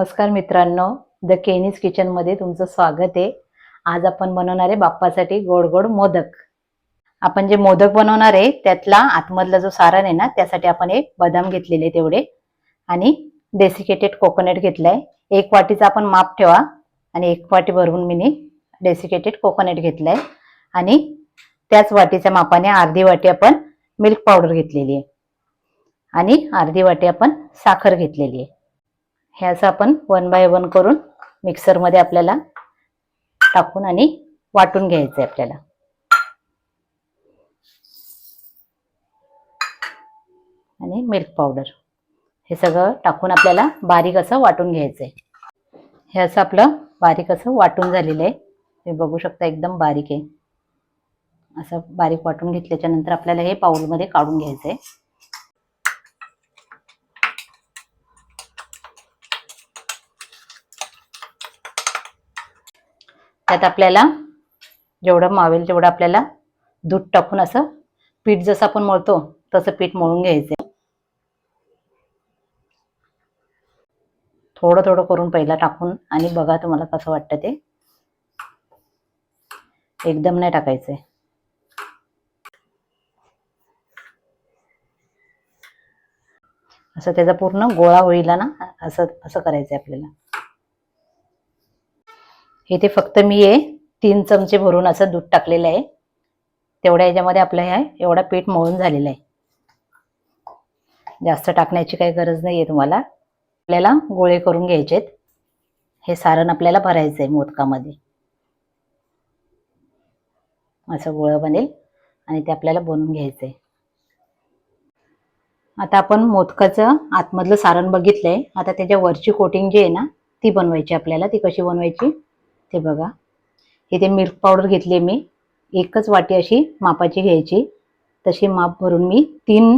नमस्कार मित्रांनो द केनीज किचनमध्ये तुमचं स्वागत आहे. आज आपण बनवणार आहे बाप्पासाठी गोड गोड मोदक. आपण जे मोदक बनवणार आहे त्यातला आतमधला जो सारण आहे ना त्यासाठी आपण एक बदाम घेतलेले तेवढे आणि डेसिकेटेड कोकोनट घेतलाय. एक वाटीचा आपण माप ठेवा आणि एक वाटी भरून मी डेसिकेटेड कोकोनट घेतलाय. आणि त्याच वाटीच्या मापाने अर्धी वाटी आपण मिल्क पावडर घेतलेली आहे. आणि अर्धी वाटी आपण साखर घेतलेली आहे. हे असं आपण वन बाय वन करून मिक्सरमध्ये आपल्याला टाकून आणि वाटून घ्यायचं आहे आपल्याला. आणि मिल्क पावडर हे सगळं टाकून आपल्याला बारीक असं वाटून घ्यायचं आहे हे असं आपलं बारीक असं वाटून झालेलं आहे. तुम्ही बघू शकता एकदम बारीक आहे. असं बारीक वाटून घेतल्याच्या नंतर आपल्याला हे पाऊलमध्ये काढून घ्यायचं आहे त्यात आपल्याला जेवढं मावेल तेवढं आपल्याला दूध टाकून असं पीठ जसं आपण मळतो तसं पीठ मळून घ्यायचं. थोडं थोडं करून पहिला टाकून आणि बघा तुम्हाला कसं वाटतं ते. एकदम नाही टाकायचंय. असं त्याचा पूर्ण गोळा होईल ना असं असं करायचंय आपल्याला. इथे फक्त मी हे तीन चमचे भरून असं दूध टाकलेलं आहे. तेवढ्या याच्यामध्ये आपलं ह्या एवढा पीठ मळून झालेलं आहे. जास्त टाकण्याची काही गरज नाही आहे तुम्हाला. आपल्याला गोळे करून घ्यायचेत. हे सारण आपल्याला भरायचं आहे मोदकामध्ये. असं गोळं बनेल आणि ते आपल्याला बनवून घ्यायचं आहे आता आपण मोदकाचं आतमधलं सारण बघितलंय. आता त्याच्या वरची कोटिंग जी आहे ना ती बनवायची आपल्याला. ती कशी बनवायची? ते बघा. इथे मिल्क पावडर घेतली मी. एकच वाटी अशी मापाची घ्यायची. तशी माप भरून मी तीन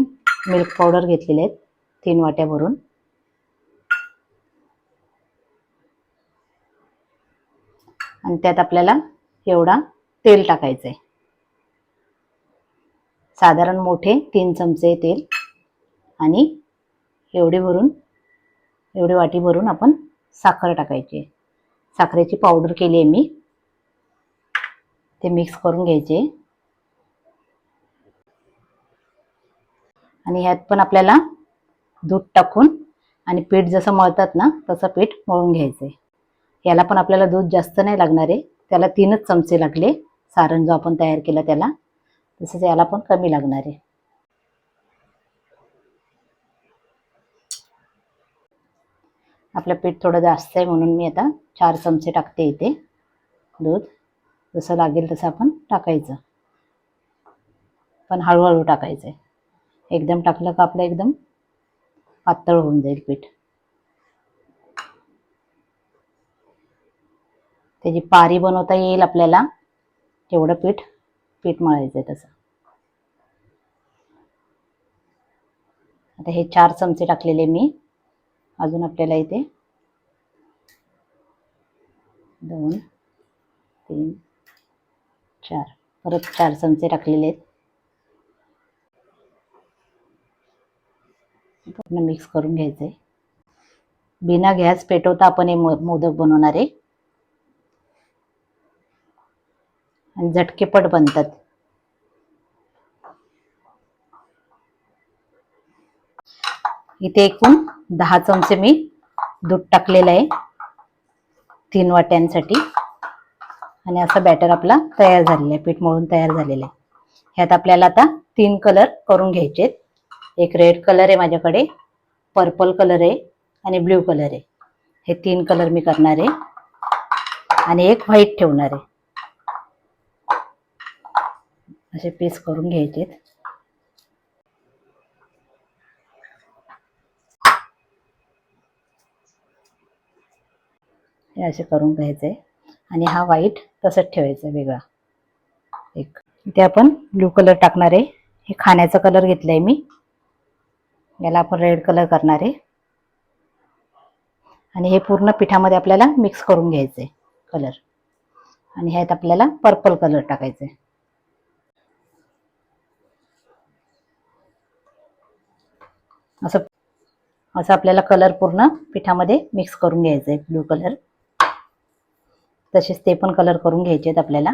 मिल्क पावडर घेतलेले आहेत. तीन वाट्या भरून. आणि त्यात आपल्याला एवढा तेल टाकायचं आहे. साधारण मोठे तीन चमचे तेल आणि एवढे भरून एवढी वाटी भरून आपण साखर टाकायची आहे. साखरेची पावडर केली आहे मी. ते मिक्स करून घ्यायचे. आणि ह्यात पण आपल्याला दूध टाकून आणि पीठ जसं मळतात ना तसं पीठ मळून घ्यायचं आहे याला पण आपल्याला दूध जास्त नाही लागणार आहे. त्याला तीनच चमचे लागले. सारण जो आपण तयार केला त्याला तसंच याला पण कमी लागणार आहे. आपलं पीठ थोडं जास्त आहे म्हणून मी आता चार चमचे टाकते इथे. दूध जसं लागेल तसं आपण टाकायचं. पण हळूहळू टाकायचं आहे. एकदम टाकलं का आपलं एकदम पातळ होऊन जाईल पीठ. त्याची पारी बनवता येईल आपल्याला. तेवढं पीठ पीठ मळायचं आहे तसं. आता हे चार चमचे टाकलेले मी. अजून आपल्याला इथे दोन तीन चार. परत चार चमचे टाकलेले आहेत. पूर्ण मिक्स करून घ्यायचे बिना गॅस पेटवता आपण हे मोदक बनवणार आहे. आणि झटकेपट बनतात. इथे एकूण दहा चमचे मी दूध टाकलेलं आहे. तीन वाट्यांसाठी. आणि असं बॅटर आपला तयार झालेलं आहे पीठ मळून तयार झालेलं आहे. ह्यात आपल्याला आता तीन कलर करून घ्यायचे एक रेड कलर आहे माझ्याकडे पर्पल कलर आहे आणि ब्ल्यू कलर आहे. हे तीन कलर मी करणार आहे. आणि एक व्हाईट ठेवणार आहे. असे पीस करून घ्यायचे हे असे करून घ्यायचं. आहे आणि हा व्हाईट तसंच ठेवायचा वेगळा. एक. इथे आपण ब्ल्यू कलर टाकणार आहे. हे खाण्याचा कलर घेतलाय मी. याला आपण रेड कलर करणार आहे. आणि हे पूर्ण पिठामध्ये आपल्याला मिक्स करून घ्यायचे कलर आणि ह्यात आपल्याला पर्पल कलर टाकायचे. असं असं आपल्याला कलर पूर्ण पिठामध्ये मिक्स करून घ्यायचं आहे ब्लू कलर तसेच ते पण कलर करून घ्यायचे आहेत आपल्याला.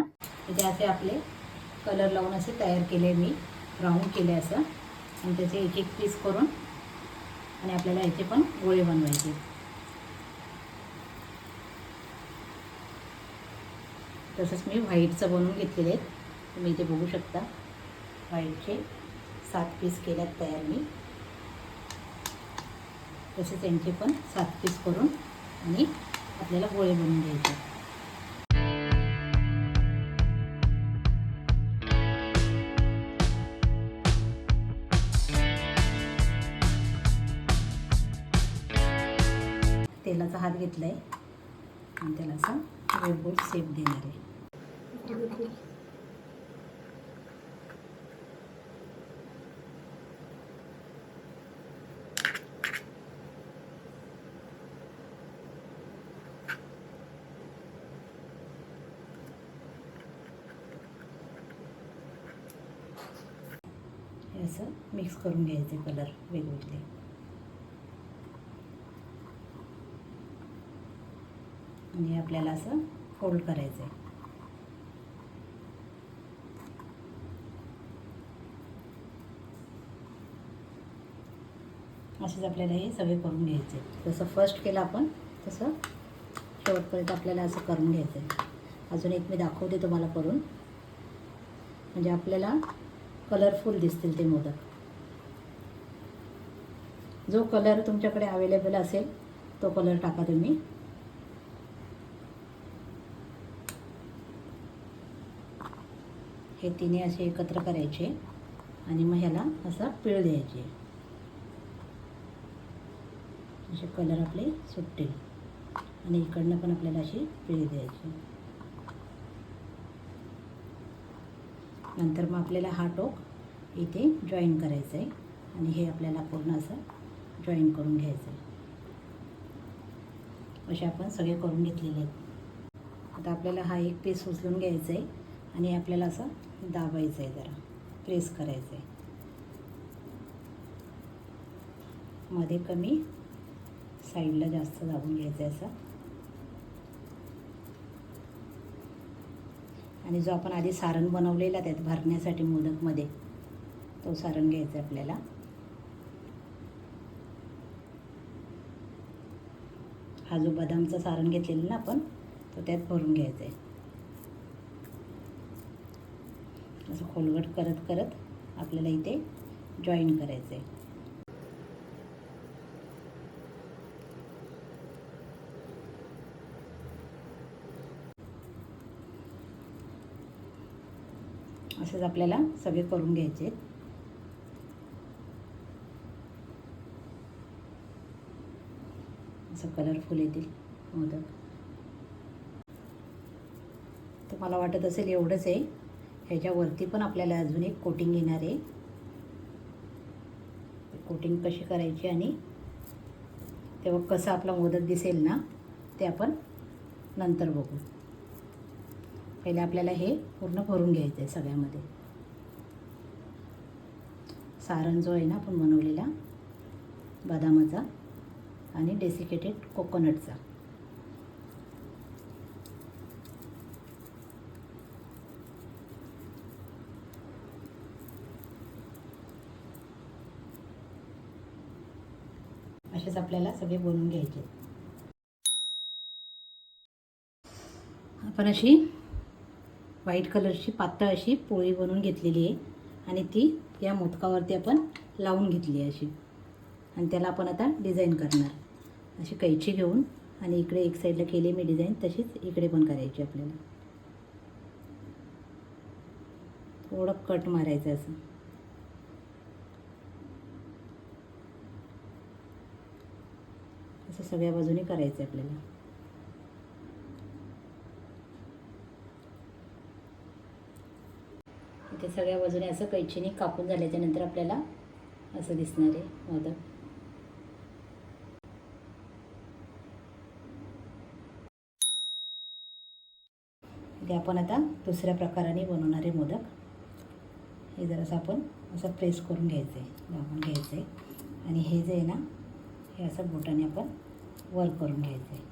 ते असे आपले कलर लावून असे तयार केले मी. राऊंड केले असं. आणि त्याचे एक एक पीस करून आणि आपल्याला याचे पण गोळे बनवायचे. तसंच मी व्हाईटचं बनवून घेतलेले आहेत. तुम्ही इथे बघू शकता. व्हाईटचे सात पीस केल्यात तयार मी. तसेच यांचे पण सात पीस करून आणि आपल्याला गोळे बनवून घ्यायचे तेलाचा हात घेतला आहे आणि त्याला असा गोल सेफ देणार आहे. असं मिक्स करून घ्यायचे कलर वेगवेगळे. आणि हे आपल्याला असं फोल्ड करायचं आहे असेच आपल्याला हे सगळे करून घ्यायचे जसं फर्स्ट केलं आपण तसं शेवटपर्यंत आपल्याला असं करून घ्यायचं आहे अजून एक मी दाखवते तुम्हाला करून. म्हणजे आपल्याला कलरफुल दिसतील ते मोदक. जो कलर तुमच्याकडे अवेलेबल असेल तो कलर टाका तुम्ही. हे तिन्ही असे एकत्र करायचे आणि मग ह्याला असा पिळ द्यायचे. असे कलर आपले सुटतील. आणि इकडनं पण आपल्याला अशी पिळ द्यायची. नंतर मग आपल्याला हा टोक इथे जॉईन करायचं आहे आणि हे आपल्याला पूर्ण असं जॉईन करून घ्यायचं आहे असे आपण सगळे करून घेतलेले आहेत. आता आपल्याला हा एक पीस उचलून घ्यायचा आहे आणि आपल्याला असं दाबायचं आहे जरा. प्रेस करायचं आहे मध्ये कमी साईडला जास्त दाबून घ्यायचं आहे असं. आणि जो आपण आधी सारण बनवलेला त्यात भरण्यासाठी मोदकमध्ये तो सारण घ्यायचा आहे आपल्याला. हा जो बदामचं सारण घेतलेलं ना आपण तो त्यात भरून घ्यायचा आहे असं खोलगट करत करत आपल्याला इथे जॉईन करायचं आहे असंच आपल्याला सगळे करून घ्यायचे आहेत. असं कलरफुल येतील. हो मोदक तुम्हाला मला वाटत असेल एवढंच आहे. ह्याच्यावरती पण आपल्याला अजून एक कोटिंग येणार आहे. कोटिंग कशी करायची आणि तेव्हा कसं आपला मोदक दिसेल ना ते आपण नंतर बघू. पहिले आपल्याला हे पूर्ण भरून घ्यायचं आहे सगळ्यामध्ये. सारण जो आहे ना आपण बनवलेला बदामाचा आणि डेसिकेटेड कोकोनटचा असेच आपल्याला सगळे बनवून घ्यायचे. आपण अशी व्हाईट कलरची पातळ अशी पोळी बनवून घेतलेली आहे. आणि ती या मोदकावरती आपण लावून घेतली आहे अशी. आणि त्याला आपण आता डिझाईन करणार. अशी कैची घेऊन आणि इकडे एक साईडला केली मी डिझाईन तशीच इकडे पण करायची आपल्याला. थोडं कट मारायचं असं. सगळ्या बाजूने करायचं आपल्याला. इथे सगळ्या बाजूने असं कैचीने कापून झाल्याच्यानंतर आपल्याला असं दिसणार आहे मोदक इथे आपण आता दुसऱ्या प्रकाराने बनवणारे मोदक. हे जरासं आपण असं प्रेस करून घ्यायचं आहे दाबून घ्यायचं आहे आणि हे जे आहे ना हे असं बोटाने आपण वर करून घ्यायचं. आहे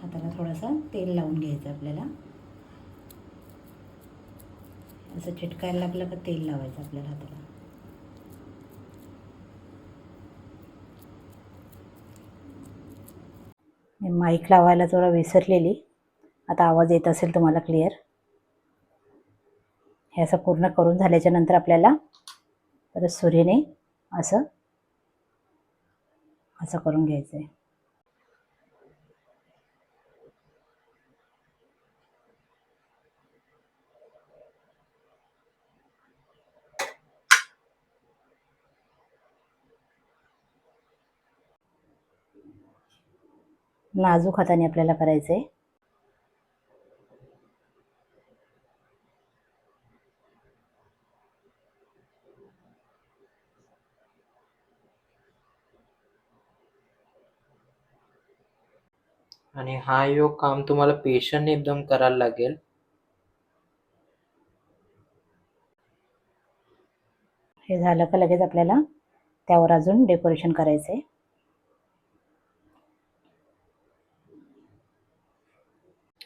हाताला थोडासा तेल लावून घ्यायचं आपल्याला. असं चिटकायला लागलं का तेल लावायचं आपल्याला हाताला. मी माईक लावायला थोडा विसरलेली. आता आवाज येत असेल तुम्हाला क्लिअर हे असं पूर्ण करून झाल्याच्यानंतर आपल्याला परत सूर्यने असं असं करून घ्यायचं आहे नाजूक हाताने आपल्याला करायचं आहे आणि हा योग काम तुम्हाला पेशंट एकदम करायला लागेल. हे झालं का लगेच आपल्याला? त्यावर अजून डेकोरेशन करायचं आहे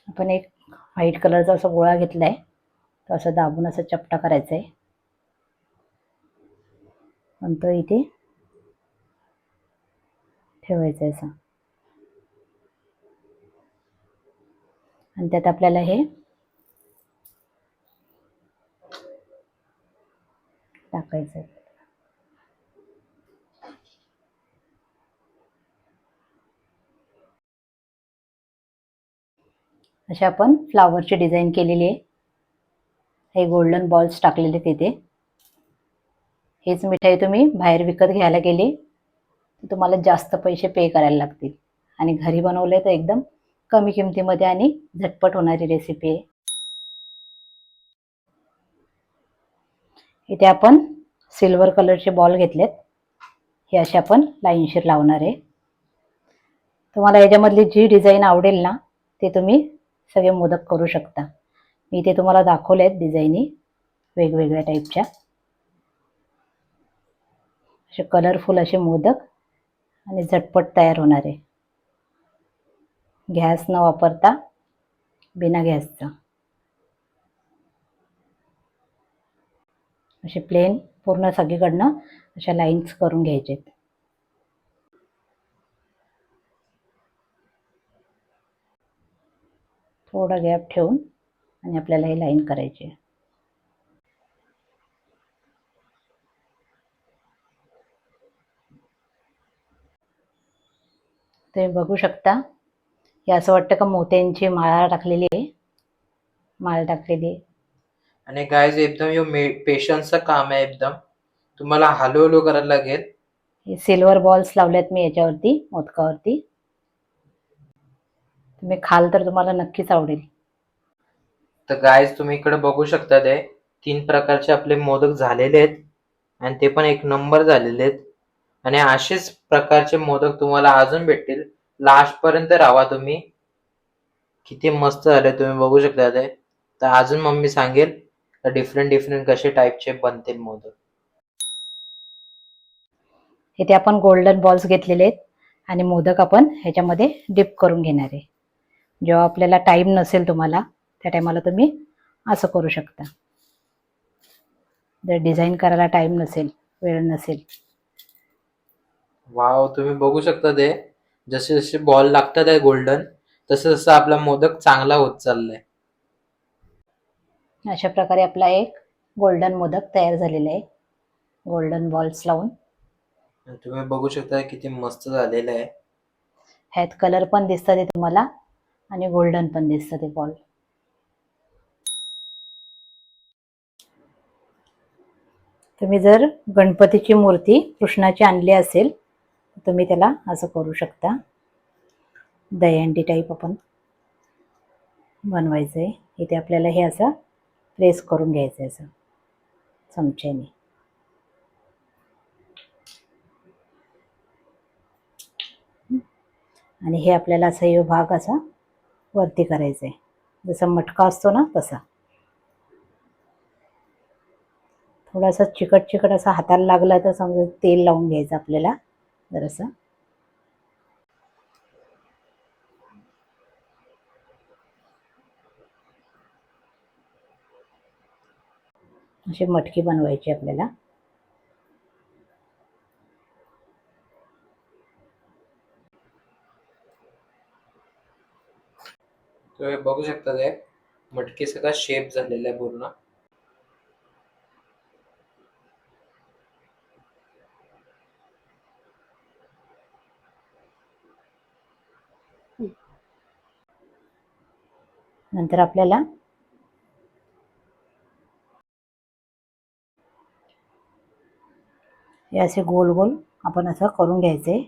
आपण एक व्हाईट कलरचा असा गोळा घेतला आहे तो असं दाबून असं चपटा करायचा आहे आणि तो इथे ठेवायचा आहे असा. आणि त्यात आपल्याला हे टाकायचं आहे. अशा आपण फ्लावरची डिझाईन केलेली आहे. हे गोल्डन बॉल्स टाकलेले तिथे हेच मिठाई तुम्ही बाहेर विकत घ्यायला गेली तर तुम्हाला जास्त पैसे पे करायला लागतील. आणि घरी बनवले तर एकदम कमी किमतीमध्ये आणि झटपट होणारी रेसिपी आहे. इथे आपण सिल्वर कलरचे बॉल घेतलेत. हे असे आपण लाईनशीर लावणार आहे. तुम्हाला याच्यामधली जी डिझाईन आवडेल ना ते तुम्ही सगळे मोदक करू शकता. मी ते तुम्हाला दाखवले आहेत डिझाईनी वेगवेगळ्या टाईपच्या असे कलरफुल असे मोदक आणि झटपट तयार होणारे गॅस न वापरता बिना गॅसचा. असे प्लेन पूर्ण सगळीकडनं अशा लाईन्स करून घ्यायचे थोडा गॅप ठेवून आणि आपल्याला हे लाईन करायची आहे. तुम्ही बघू शकता हे असं वाटतं का मोत्यांची माळा टाकलेली आहे? माळ टाकलेली आहे. आणि गायज एकदम यो पेशंटचं काम आहे एकदम. तुम्हाला हलू हलू करायला लागेल. हे सिल्वर बॉल्स लावलेत मी याच्यावरती मोदकावरती. तुम्ही खाल तर तुम्हाला नक्कीच आवडेल. तर गायज तुम्ही इकडे बघू शकता ते. तीन प्रकारचे आपले मोदक झालेले आहेत. आणि ते पण एक नंबर झालेले आहेत. आणि असेच प्रकारचे मोदक तुम्हाला अजून भेटतील. लास्ट पर्यंत राहा तुम्ही. किती मस्त झाले तुम्ही बघू शकता ते. तर अजून मम्मी सांगेल तर डिफरंट डिफरंट कसे टाईपचे बनतील मोदक. इथे आपण गोल्डन बॉल्स घेतलेले आहेत आणि मोदक आपण ह्याच्यामध्ये डिप करून घेणार आहे. जेव्हा आपल्याला टाईम नसेल तुम्हाला त्या टायमाला तुम्ही असं करू शकता. जर डिझाईन करायला टाईम नसेल वेळ नसेल. वाव तुम्ही बघू शकता ते. जसे जसे बॉल लागतात आहे गोल्डन तसं तसं आपला मोदक चांगला होत चाललाय. अशा प्रकारे आपला एक गोल्डन मोदक तयार झालेला आहे. गोल्डन बॉल्स लावून. तुम्ही बघू शकता किती मस्त झालेलं आहे. ह्यात कलर पण दिसतात ते तुम्हाला आणि गोल्डन पण दिसतं ते बॉल तुम्ही जर गणपतीची मूर्ती कृष्णाची आणली असेल तुम्ही त्याला असं करू शकता. दहीहंडी टाईप आपण बनवायचं आहे इथे आपल्याला हे असं प्रेस करून घ्यायचं आहे असं. चमच्याने. आणि हे आपल्याला असं हे भाग असा वरती करायचा आहे जसा मटका असतो ना तसा. थोडासा चिकट चिकट असा हाताला लागला तर समजा तेल लावून घ्यायचं आपल्याला. जरासं. असे मटकी बनवायची आपल्याला. तुम्ही बघू शकता ते मटकी सगळा शेप झालेला आहे पूर्ण. नंतर आपल्याला हे असे गोल गोल आपण असं करून घ्यायचे.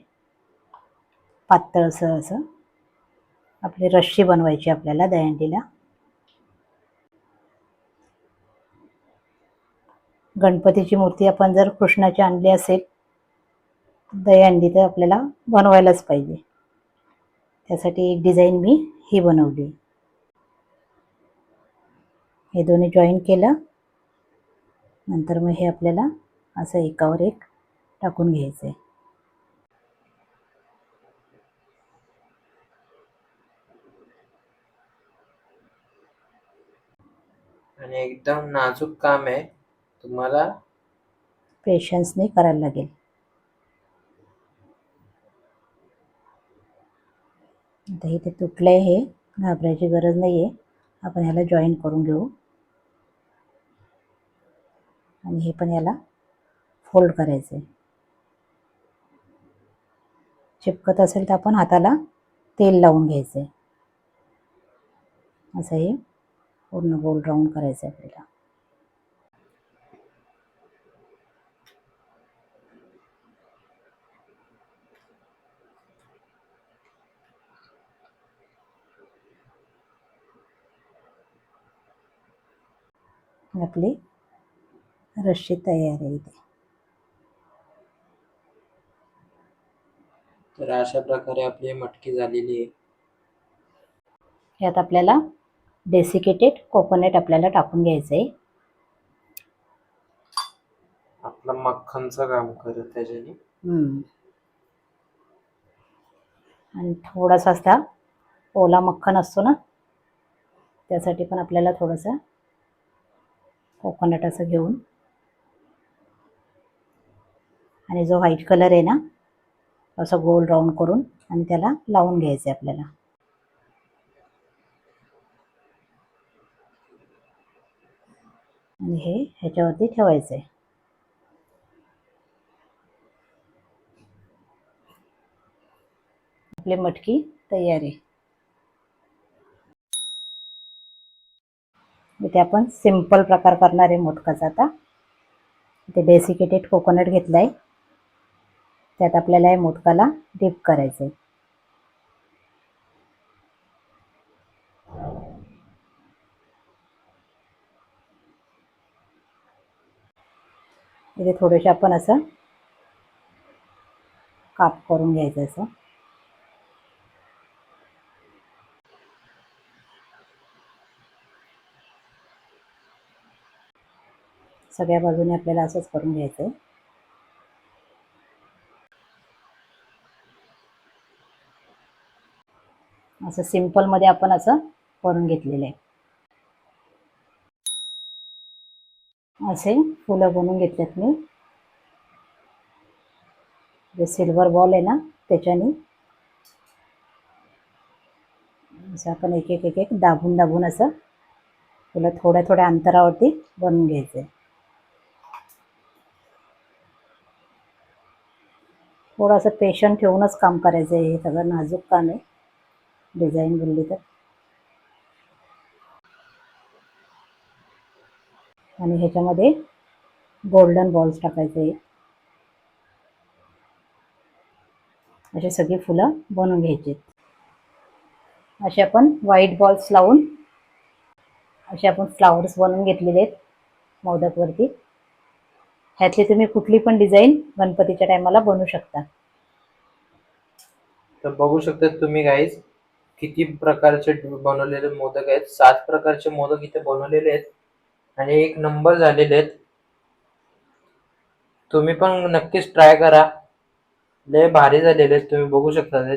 पातळसं असं आपली रश्शी बनवायची आपल्याला दहीहंडीला गणपतीची मूर्ती आपण जर कृष्णाची आणली असेल दहीहंडी तर आपल्याला बनवायलाच पाहिजे. त्यासाठी एक डिझाईन मी ही बनवली. हे दोन्ही जॉईन केलं. नंतर मग हे आपल्याला असं एकावर एक टाकून घ्यायचं आहे आणि एकदम नाजूक काम आहे. तुम्हाला पेशन्सने करायला लागेल. आता इथे तुटलं आहे हे. घाबरायची गरज नाही आहे आपण ह्याला जॉईन करून घेऊ. आणि हे पण याला फोल्ड करायचं आहे चिपकत असेल तर आपण हाताला तेल लावून घ्यायचं आहे असं हे पूर्ण गोल राऊंड करायचं आहे आपल्याला. आपली रश्शी तयार तर अशा प्रकारे आपली मटकी झालेली आहे. यात आपल्याला डेसिकेटेड कोकोनट आपल्याला टाकून घ्यायचं आहे आपलं मक्खनचं काम करत त्याच्याने. हम्म. आणि थोडासा असा ओला मक्खन असतो ना त्यासाठी पण आपल्याला थोडंसं कोकोनट असं घेऊन आणि जो व्हाईट कलर आहे ना असं गोल राऊंड करून आणि त्याला लावून घ्यायचं आहे आपल्याला. आणि हे ह्याच्यावरती ठेवायचं आहे. आपली मटकी तयार आहे. इथे आपण सिंपल प्रकार करणार आहे मोदकाचा आता. इथे डेसिकेटेड कोकोनट घेतला आहे त्यात आपल्याला या मोदकाला डिप करायचं आहे इथे थोडेसे आपण असं काप करून घ्यायचं असं. सगळ्या बाजूने आपल्याला असंच करून घ्यायचं आहे असं सिम्पलमध्ये आपण असं करून घेतलेलं आहे. असे फुलं बनवून घेतलेत मी. जे सिल्वर बॉल आहे ना त्याच्याने असं आपण एक एक एक एक दाबून दाबून असं फुलं थोड्या थोड्या अंतरावरती बनवून घ्यायचं. आहे थोडंसं पेशंट ठेवूनच काम करायचं आहे. हे सगळं नाजूक काम आहे. डिझाईन बोलली तर. आणि ह्याच्यामध्ये गोल्डन बॉल्स टाकायचे. असे सगळी फुलं बनवून घ्यायची. असे आपण व्हाईट बॉल्स लावून असे आपण फ्लावर्स बनवून घेतलेले आहेत मोदकवरती. ह्यातली तुम्ही कुठली पण डिझाईन गणपतीच्या टायमाला बनवू शकता. तर बघू शकता तुम्ही गाईज किती प्रकारचे बनवलेले मोदक आहेत. सात प्रकारचे मोदक इथे बनवलेले आहेत. आणि एक नंबर झालेले आहेत. तुम्ही पण नक्कीच ट्राय करा. लय भारी झालेले आहेत. तुम्ही बघू शकता.